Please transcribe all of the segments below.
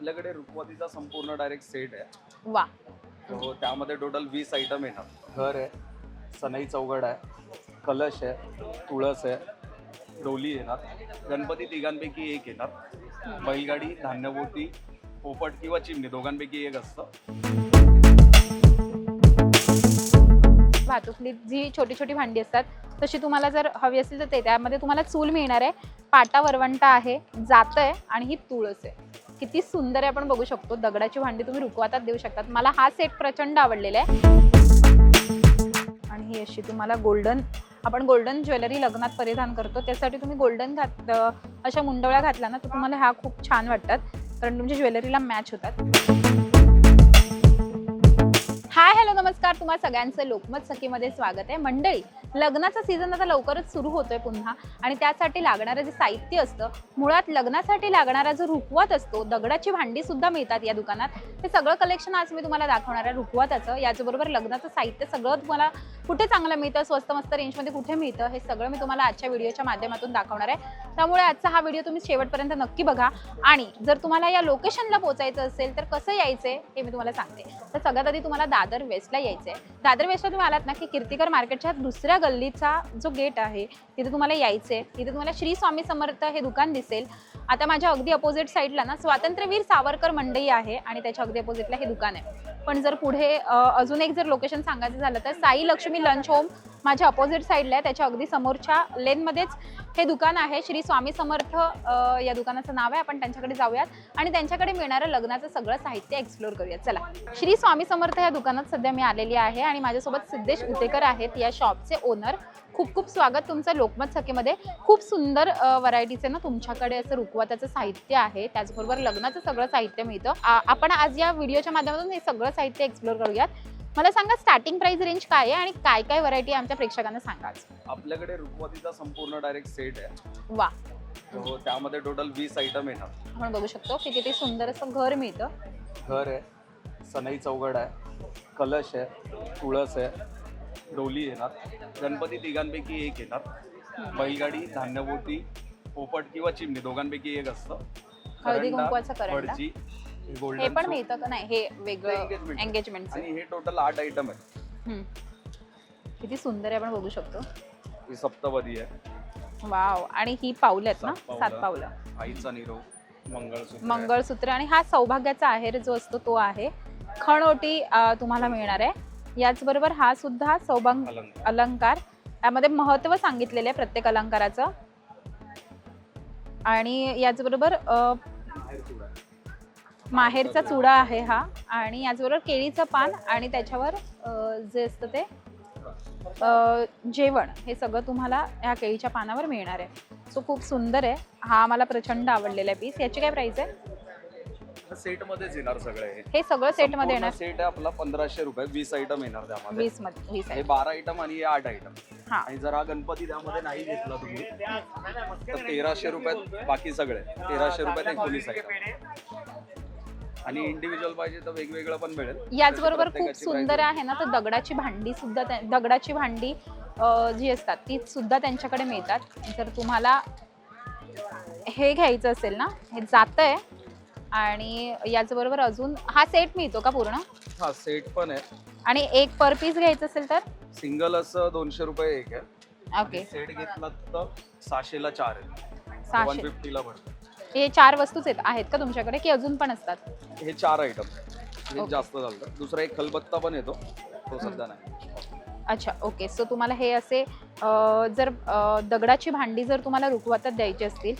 आपल्याकडे रुखवतीचा संपूर्ण direct set आहे. वा. तो त्यामध्ये टोटल वीस आयटम येणार घर आहे सनई चौघड आहे कलश आहे तुळस आहे डोली येणार गणपती तिघांपैकी एक येणार बैलगाडी धान्यबोटी पोपट किंवा चिमणी दोघांपैकी एक असतं. वाहतुकली जी छोटी छोटी भांडी असतात तशी तुम्हाला जर हवी असेल तर ते. त्यामध्ये तुम्हाला चूल मिळणार आहे. पाटा वरवंटा आहे जात आहे आणि ही तुळस आहे. किती सुंदर आहे आपण बघू शकतो. दगडाची भांडी तुम्ही रुकवातात देऊ शकतात. मला हा सेट प्रचंड आवडलेला आहे. आणि ही अशी तुम्हाला गोल्डन आपण गोल्डन ज्वेलरी लग्नात परिधान करतो. त्यासाठी तुम्ही गोल्डन घात अशा मुंडवळ्या घातल्या ना तर तुम्हाला ह्या खूप छान वाटतात. कारण तुमच्या ज्वेलरीला मॅच होतात. हाय हॅलो नमस्कार. तुम्हाला सगळ्यांचं लोकमत सखीमध्ये स्वागत आहे. मंडळी लग्नाचा सीझन आता लवकरच सुरू होतोय पुन्हा. आणि त्यासाठी लागणारं जे साहित्य असतं मुळात लग्नासाठी लागणारा जो रुखवत असतो दगडाची भांडी सुद्धा मिळतात या दुकानात. ते सगळं कलेक्शन आज मी तुम्हाला दाखवणार आहे रुखवाताचं याचबरोबर लग्नाचं साहित्य सगळं तुम्हाला कुठे चांगलं मिळतं स्वस्त मस्त रेंजमध्ये कुठे मिळतं हे सगळं मी तुम्हाला आजच्या व्हिडिओच्या माध्यमातून दाखवणार आहे. त्यामुळे आजचा हा व्हिडिओ तुम्ही शेवटपर्यंत नक्की बघा. आणि जर तुम्हाला या लोकेशनला पोहोचायचं असेल तर कसं यायचंय हे मी तुम्हाला सांगते. तर सगळ्यात आधी तुम्हाला दादर वेस्टला यायचंय. दादर वेस्टला तुम्ही आलात ना की कीर्तिकर मार्केटच्या दुसऱ्या गल्लीचा जो गेट आहे तिथे तुम्हाला यायचंय. तिथे तुम्हाला श्री स्वामी समर्थ हे दुकान दिसेल. आता माझ्या अगदी अपोजिट साईडला ना स्वातंत्र्यवीर सावरकर मंडई आहे आणि त्याच्या अगदी अपोजिटला हे दुकान आहे. पण जर पुढे अजून एक जर लोकेशन सांगायचं झालं तर साई लक्ष्मी लंच होम माझ्या अपोजिट साईडला आहे. त्याच्या अगदी समोरच्या लेनमध्येच हे दुकान आहे. श्री स्वामी समर्थ या दुकानाचं नाव आहे. आपण त्यांच्याकडे जाऊयात. आणि त्यांच्याकडे मिळणारं लग्नाचं सगळं साहित्य एक्सप्लोर करूयात. चला. श्री स्वामी समर्थ या दुकानात सध्या मी आलेली आहे आणि माझ्यासोबत सिद्धेश उतेकर आहेत. या शॉपचे ओनर खूप खूप स्वागत तुमचं लोकमत सखेमध्ये. खूप सुंदर व्हरायटीचे ना तुमच्याकडे असं रुकवाताचं साहित्य आहे. त्याचबरोबर लग्नाचं सगळं साहित्य मिळतं. आपण आज या व्हिडिओच्या माध्यमातून हे सगळं साहित्य एक्सप्लोर करूयात. मला सांगा स्टार्टिंग प्राइस रेंज काय आहे आणि काय काय व्हरायटी आमच्या प्रेक्षकांना सांगा आज. आपल्याकडे रुखवतीचा संपूर्ण डायरेक्ट सेट आहे. वा. तो त्यामध्ये टोटल वीस आयटम येणार. आपण बघू शकतो की किती सुंदर असं घर मिळतं. घर आहे सनई चौघड आहे कलश आहे तुळस आहे डोली येणार. गणपती तिघांपैकी एक येणार. बैलगाडी धान्यबोटी पोपट किंवा चिमणी दोघांपैकी एक असतं. हळदी कुंकवाचा हे पण मिळतं का? नाही हे वेगळं Engagement. एंगेजमेंट आणि हे टोटल आठ आयटम आहे किती सुंदर आहे आपण बघू शकतो. ही सप्तपदी आहे. वाव. आणि ही पाऊल आहेत ना? सात सात पावलं. पावलं आईचा निरोप मंगळसूत्र. आहे. मंगळसूत्र. आणि हा सौभाग्याचा आहेर जो असतो तो आहे. खणोटी अं, तुम्हाला मिळणार आहे. याचबरोबर हा सुद्धा सौभाग अलंकार. अलंकार. यामध्ये महत्त्व सांगितलेलं आहे प्रत्येक अलंकाराचं. आणि याचबरोबर अं. माहेरचा चुडा आहे हा आणि याचबरोबर केळीचं पान आणि त्याच्यावर जे असतं ते जेवण हे सगळं तुम्हाला ह्या केळीच्या पानावर मिळणार आहे. सो खूप सुंदर आहे. हा मला प्रचंड आवडलेला आहे पीस याची काय प्राइस आहे? सेट मध्येच येणार सगळे हे. सगळं सेटमध्ये येणार. सेट आपला पंधराशे रुपये वीस आयटम येणार त्यामध्ये. वीसमध्ये हे बारा आयटम आणि हे आठ आयटम आणि जर हा गणपती त्यामध्ये नाही घेतला तुम्ही तर तेराशे रुपयात बाकी सगळे तेराशे रुपयात एकोणीस आयटम आणि इंडिव्हिज्युअल पाहिजे तर वेगवेगळं पण मिळेल. याचबरोबर खूप सुंदर आहे ना तर दगडाची भांडी सुद्धा दगडाची भांडी जी असतात ती सुद्धा त्यांच्याकडे मिळतात. जर तुम्हाला हे घ्यायचं असेल ना हे जात आहे आणि याचबरोबर अजून हा सेट मिळतो का पूर्ण? हा सेट पण आहे. आणि एक पर पीस घ्यायचं असेल तर? सिंगल असं दोनशे रुपये एक आहे. ओके. सेट घेतला तर सहाशेला चार आहे. सहाशे. फिफ्टीला हे चार वस्तूच आहेत का तुमच्याकडे? की अजून पण असतात? हे चार आयटम हे Okay. जास्त झालं. दुसरा एक खलबत्ता पण येतो. तो सध्या नाही. अच्छा ओके सो तुम्हाला हे असे अ, जर अ, दगडाची भांडी जर तुम्हाला रुखवातात द्यायची असतील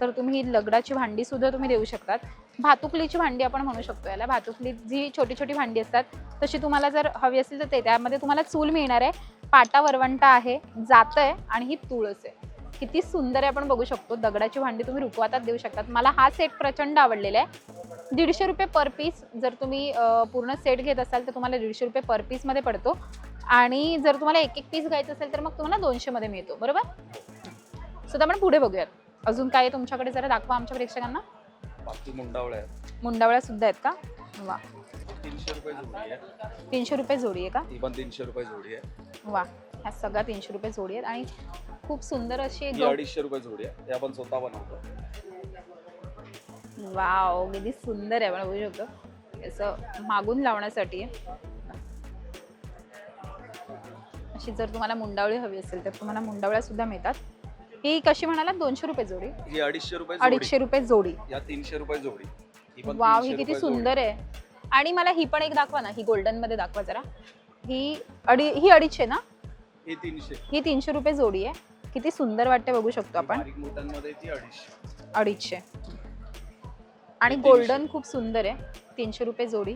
तर तुम्ही ही दगडाची भांडी सुद्धा तुम्ही देऊ शकतात. भातुकलीची भांडी आपण म्हणू शकतो याला. भातुकली जी छोटी छोटी भांडी असतात तशी तुम्हाला जर हवी असेल तर ते. त्यामध्ये तुम्हाला चूल मिळणार आहे. पाटा वरवंटा आहे जात आहे आणि ही तुळस आहे. किती सुंदर आहे आपण बघू शकतो. दगडाची भांडी तुम्ही रुखवातात देऊ शकतात. मला हा सेट प्रचंड आवडलेला आहे. दीडशे रुपये पर पीस जर तुम्ही पूर्ण सेट घेत असाल तर तुम्हाला दीडशे रुपये पर पीसमध्ये पडतो. आणि जर तुम्हाला एक एक पीस घ्यायचं असेल तर मग तुम्हाला दोनशेमध्ये मिळतो बरोबर? सो आपण पुढे बघूयात. अजून काय आहे तुमच्याकडे जरा दाखवा आमच्या प्रेक्षकांना. मुंडावळ्या मुंडावळ्या सुद्धा आहेत का? वा. तीनशे रुपये जोडी आहे. तीनशे रुपये जोडी आहे का? ती पण तीनशे रुपये जोडी आहे. वा ह्या सगळ्या तीनशे रुपये जोडी आहेत. आणि खूप सुंदर अशी अडीचशे रुपये जोडी आहे. ते आपण स्वतः बनवतो. वाव किती सुंदर आहे. आपण बघू शकतो. असं मागून लावण्यासाठी. अशी जर तुम्हाला मुंडावळी हवी असेल तर तुम्हाला मुंडावळ्या सुद्धा मिळतात. ही कशी म्हणाला? दोनशे रुपये जोडी. ही अडीचशे रुपये जोडी. अडीचशे रुपये जोडी. या तीनशे रुपये जोडी. ही पण वाव 300 ही किती रुपये. सुंदर आहे. आणि मला ही पण एक दाखवा ना ही गोल्डनमध्ये दाखवा जरा. ही अडी ही अडीचशे ना? ही तीनशे. ही तीनशे रुपये जोडी आहे. किती सुंदर वाटते बघू शकतो आपण. बारीक मोठ्यांमध्ये ती अडीचशे. अडीचशे. आणि. गोल्डन खूप सुंदर आहे. तीनशे रुपये जोडी.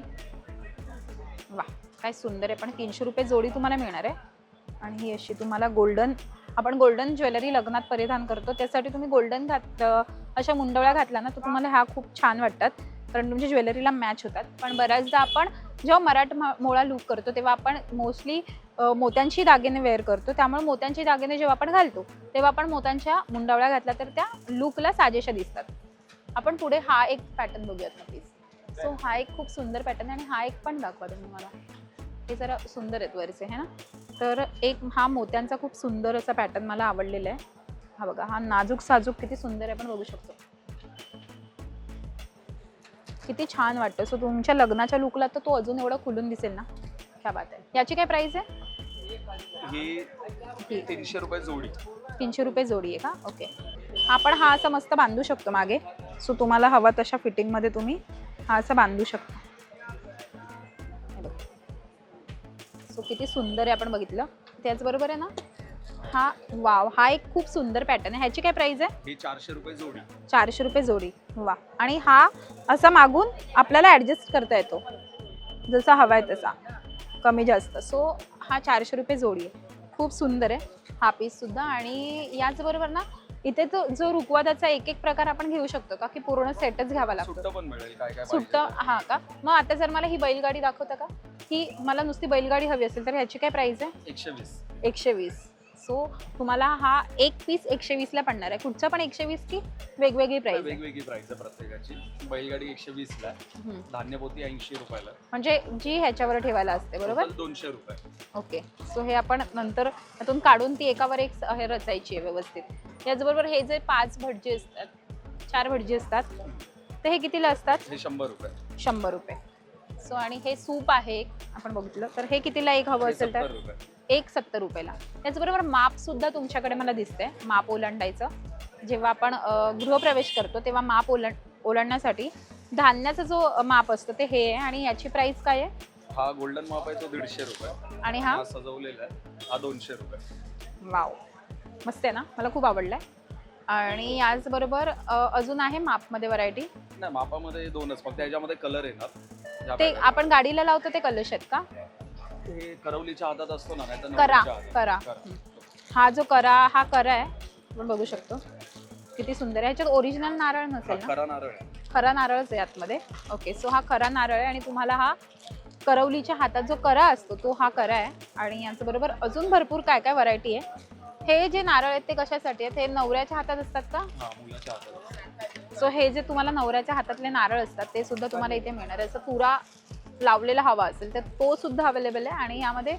वा काय सुंदर आहे पण तीनशे रुपये जोडी तुम्हाला मिळणार आहे. आणि ही अशी तुम्हाला गोल्डन आपण गोल्डन ज्वेलरी लग्नात परिधान करतो त्यासाठी तुम्ही गोल्डन घात अशा मुंडवळ्या घातल्या ना तर तुम्हाला ह्या खूप छान वाटतात. कारण तुमच्या ज्वेलरीला मॅच होतात. पण बऱ्याचदा आपण जेव्हा मराठमोळा लूक करतो तेव्हा आपण मोस्टली मोत्यांची दागिने वेअर करतो. त्यामुळे मोत्यांची दागिने जेव्हा आपण घालतो तेव्हा आपण मोत्यांच्या मुंडावळ्या घातल्या तर त्या लुकला साजेशा दिसतात. आपण पुढे हा एक पॅटर्न बघूयात ना प्लीज सो हा एक खूप सुंदर पॅटर्न आहे आणि हा एक पण दाखवा तुम्ही मला. हे जरा सुंदर आहेत वरचे है ना? तर एक हा मोत्यांचा खूप सुंदर असा पॅटर्न मला आवडलेला आहे. हा बघा हा नाजूक साजूक किती सुंदर आहे आपण बघू शकतो. किती छान वाटतं. सो तुमच्या लग्नाच्या लुकला तर तो अजून एवढा खुलून दिसेल ना? क्या बात आहे. याची काय प्राइस आहे? ही तीनशे रुपये जोडी. तीनशे रुपये जोडी आहे का? ओके आपण हा असा मस्त बांधू शकतो मागे. सो तुम्हाला हवा तशा फिटिंगमध्ये तुम्ही हा असा बांधू शकता. सो किती सुंदर आहे आपण बघितलं. त्याचबरोबर आहे ना हा वाव हा एक खूप सुंदर पॅटर्न आहे. ह्याची काय प्राइस आहे? चारशे रुपये जोडी. चारशे रुपये जोडी. वा. आणि हा असा मागून आपल्याला ॲडजस्ट करता येतो. जसा हवा आहे तसा. कमी जास्त. सो हा चारशे रुपये जोडी आहे. खूप सुंदर आहे. हा पीससुद्धा आणि याचबरोबर ना इथे तो जो रुकवादाचा एक एक प्रकार आपण घेऊ शकतो का? की पूर्ण सेटच घ्यावा लागतो. सुट्ट पण मिळेल काय काय सुट्ट पाहिजे. हा का? मग आता जर मला ही बैलगाडी दाखवता का? ही मला नुसती बैलगाडी हवी असेल तर ह्याची काय प्राइस आहे? एकशे वीस. एकशे वीस. सो तुम्हाला हा एक पीस एकशे वीसला पडणार आहे. कुठचा पण एकशे वीस की वेगवेगळी प्राइस आहे? वेगवेगळी प्राइस आहे प्रत्येकाची. बैलगाडी एकशे वीस ला. आहे. हम्म. धान्यपोती ऐंशी रुपयाला. म्हणजे जी ह्याच्यावर ठेवायला असते बरोबर? Total दोनशे रुपये. ओके सो हे आपण नंतर काढून ती एकावर एक स- हे रचायची आहे व्यवस्थित. याचबरोबर हे जे पाच भटजी असतात चार भटजी असतात ते हे कितीला असतात? हे शंभर रुपये. शंभर रुपये. सो आणि हे सूप आहे एक आपण बघितलं तर हे कितीला एक हवं असेल तर? एक सत्तर रुपयाला. त्याचबरोबर माप सुद्धा तुमच्याकडे मला दिसतंय. माप ओलांडायचं. जेव्हा आपण गृहप्रवेश करतो तेव्हा माप ओलांड ओलांडण्यासाठी धान्याचा जो माप असतो ते हे आहे. आणि याची प्राइस काय आहे? हा गोल्डन माप आहे तो दीडशे रुपये. आणि हा? हा सजवलेला आहे हा दोनशे रुपये. वाव मस्त आहे ना? मला खूप आवडलाय. आणि याचबरोबर अ, अजून आहे मापमध्ये व्हरायटी? नाही मापामध्ये दोनच. फक्त याच्यामध्ये कलर येणार. ते आपण गाडीला लावतो ते कलश आहेत का? हे करवलीच्या हातात असतो ना करा नवरीच्या हातात. करा. करा. हा जो करा हा करा आहे. आपण बघू शकतो. किती सुंदर आहे. ह्याच्यात ओरिजिनल नारळ हा नसेल ना? खरा नारळ आहे. खरा नारळच आहे आतमध्ये. ओके सो हा खरा नारळ आहे आणि तुम्हाला हा करवलीच्या हातात जो करा असतो तो हा करा आहे. आणि यांचं बरोबर अजून भरपूर काय काय व्हरायटी आहे? हे जे नारळ आहेत ते कशासाठी आहेत? हे नवऱ्याच्या हातात असतात का? मुलाच्या हातात सो हे जे तुम्हाला नवऱ्याच्या हातातले नारळ असतात ते सुद्धा तुम्हाला इथे मिळणार आहे. असं तुरा लावलेला हवा असेल तर तो सुद्धा अवेलेबल आहे आणि यामध्ये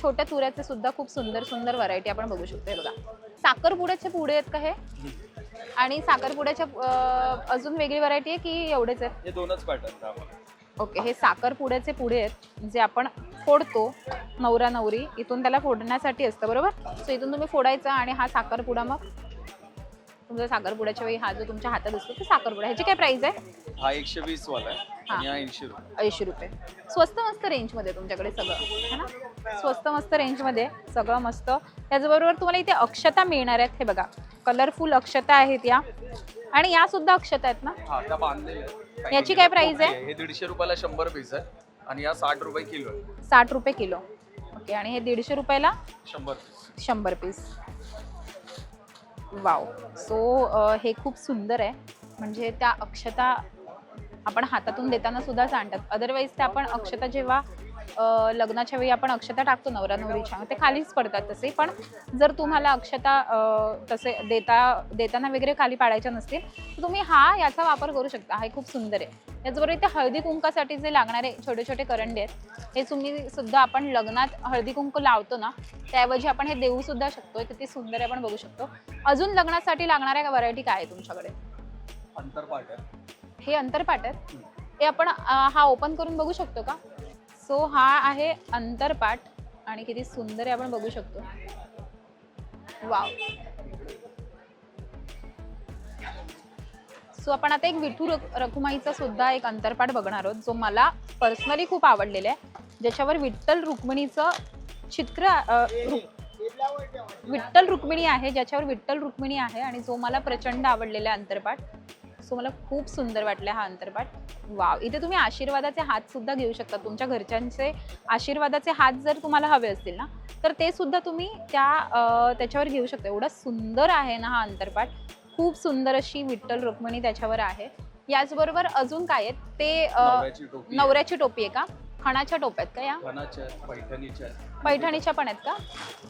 छोट्या तुऱ्याचे सुद्धा खूप सुंदर सुंदर व्हरायटी आपण बघू शकतो हे बघा. साखरपुड्याचे पुढे आहेत का हे? आणि साखरपुड्याच्या अजून वेगळी व्हरायटी आहे की एवढेच आहेत? दोनच पॅटर्न आम्हाला. ओके हे साखरपुड्याचे पुढे आहेत जे आपण फोडतो नवरा नवरी इथून त्याला फोडण्यासाठी असतं बरोबर? सो इथून तुम्ही फोडायचा आणि हा साखरपुडा मग? तुमचा साखरपुड्याच्या वेळी हा जो तुमच्या हातात असतो तो साखरपुडा. ह्याची काय प्राइस आहे? हा एकशे वीस वाला आहे ऐंशी रुपये. ऐंशी रुपये. स्वस्त मस्त रेंजमध्ये तुमच्याकडे सगळं है ना? स्वस्त मस्त रेंजमध्ये सगळं मस्त. त्याचबरोबर तुम्हाला इथे अक्षता मिळणार आहेत हे बघा. कलरफुल अक्षता आहेत या. आणि या सुद्धा अक्षता आहेत ना? हा याची काय price आहे? हे दीडशे रुपयाला शंभर पीस आहे. आणि या साठ रुपये किलो आहे. साठ रुपये किलो. ओके आणि हे दीडशे रुपयाला? शंभर पीस. शंभर पीस. वाव. सो हे खूप सुंदर आहे. म्हणजे त्या अक्षता आपण हातातून देताना सुद्धा सांगतात. अदरवाईज त्या आपण अक्षता जेव्हा लग्नाच्या वेळी आपण अक्षता टाकतो नवरा नवरीच्या ते खालीच पडतात तसे पण जर तुम्हाला अक्षता तसे देता देताना वगैरे खाली पाडायच्या नसतील तर तुम्ही हा याचा वापर करू शकता. हा खूप सुंदर आहे. त्याचबरोबर इथे हळदी कुंकासाठी जे लागणारे छोटे छोटे करंडे आहेत हे तुम्ही सुद्धा आपण लग्नात हळदी कुंकू लावतो ना त्याऐवजी आपण हे देऊ सुद्धा शकतो. किती सुंदर आहे आपण बघू शकतो. अजून लग्नासाठी लागणाऱ्या व्हरायटी काय आहे तुमच्याकडे? अंतरपाट हे अंतरपाट आहेत? हे आपण हा ओपन करून बघू शकतो का? सो हा आहे अंतरपाठ आणि किती सुंदर आहे आपण बघू शकतो. वाव. सो आपण आता एक विठू रखुमाईचा सुद्धा एक अंतरपाठ बघणार आहोत जो मला पर्सनली खूप आवडलेला आहे. ज्याच्यावर विठ्ठल रुक्मिणीचं चित्र विठ्ठल रुक्मिणी आहे ज्याच्यावर विठ्ठल रुक्मिणी आहे आणि जो मला प्रचंड आवडलेला आहे अंतरपाठ. सो मला खूप सुंदर वाटला हा अंतरपाठ. वाव इथे तुम्ही आशीर्वादाचे हात सुद्धा घेऊ शकता. तुमच्या घरच्यांचे आशीर्वादाचे हात जर तुम्हाला हवे असतील ना तर ते सुद्धा तुम्ही त्या त्याच्यावर घेऊ शकता. एवढा सुंदर आहे ना हा अंतरपाठ. खूप सुंदर अशी विठ्ठल रुक्मिणी त्याच्यावर आहे. याचबरोबर अजून काय आहेत? ते नवऱ्याची टोपी आहे. का? खणाच्या टोप्या आहेत का या? पैठणीच्या. पण आहेत का?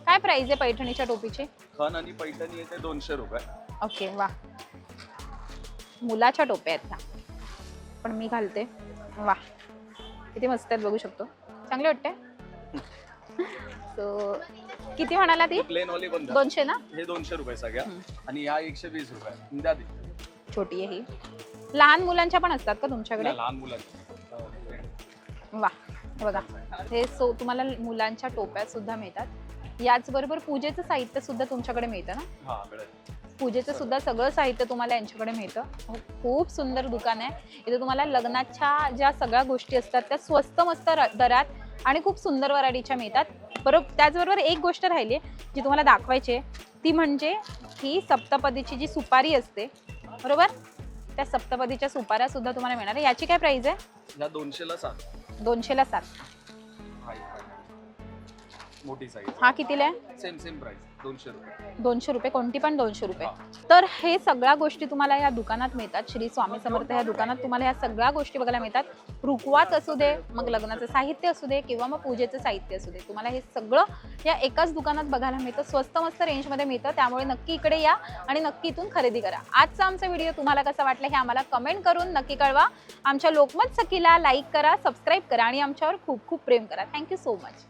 काय प्राइस आहे पैठणीच्या टोपीची? खण आणि पैठणी दोनशे रुपये. ओके वा मुलाच्या टोप्या आहेत ह्या पण मी घालते. वा. किती मस्त आहेत बघू शकतो. चांगले वाटते सो किती म्हणाला ती? प्लेन वाली. दोनशे ना? हे दोनशे रुपये सगळ्या. आणि या एकशे वीस रुपये. द्या दे. छोटी आहे ही. लहान मुलांच्या पण असतात का तुमच्याकडे? लहान मुलांची वा. बघा. हे सो तुम्हाला मुलांच्या टोप्या सुद्धा मिळतात. याचबरोबर पूजेचं साहित्य सुद्धा तुमच्याकडे मिळतं ना? हा मिळेल. पूजेचं सुद्धा सगळं साहित्य तुम्हाला यांच्याकडे मिळतं. हो, खूप सुंदर दुकान आहे. इथे तुम्हाला लग्नाच्या ज्या सगळ्या गोष्टी असतात त्या स्वस्त मस्त दरात आणि खूप सुंदर वराडीच्या मिळतात. बरोबर त्याचबरोबर एक गोष्ट राहिली आहे, जी तुम्हाला दाखवायची आहे ती म्हणजे ही सप्तपदीची जी सुपारी असते बरोबर? त्या सप्तपदीच्या सुपाऱ्या सुद्धा तुम्हाला मिळणार आहे. याची काय प्राइस आहे? दोनशेला सात. दोनशेला सात. मोठी साईज हा कितीला आहे? सेम सेम प्राइस दोनशे रुपये. दोनशे रुपये. कोणती पण दोनशे रुपये. तर हे सगळ्या गोष्टी तुम्हाला या दुकानात मिळतात. श्री स्वामी समर्थ या दुकानात तुम्हाला या सगळ्या गोष्टी बघायला मिळतात. रुकवात असू दे मग लग्नाचं साहित्य असू दे किंवा मग पूजेचं साहित्य असू दे. तुम्हाला हे सगळं या एकाच दुकानात बघायला मिळतं. स्वस्त मस्त रेंजमध्ये मिळतं. त्यामुळे नक्की इकडे या आणि नक्की इथून खरेदी करा. आजचा आमचा व्हिडिओ तुम्हाला कसा वाटला हे आम्हाला कमेंट करून नक्की कळवा. आमच्या लोकमत सखीला लाईक करा सबस्क्राईब करा आणि आमच्यावर खूप खूप प्रेम करा. Thank you so much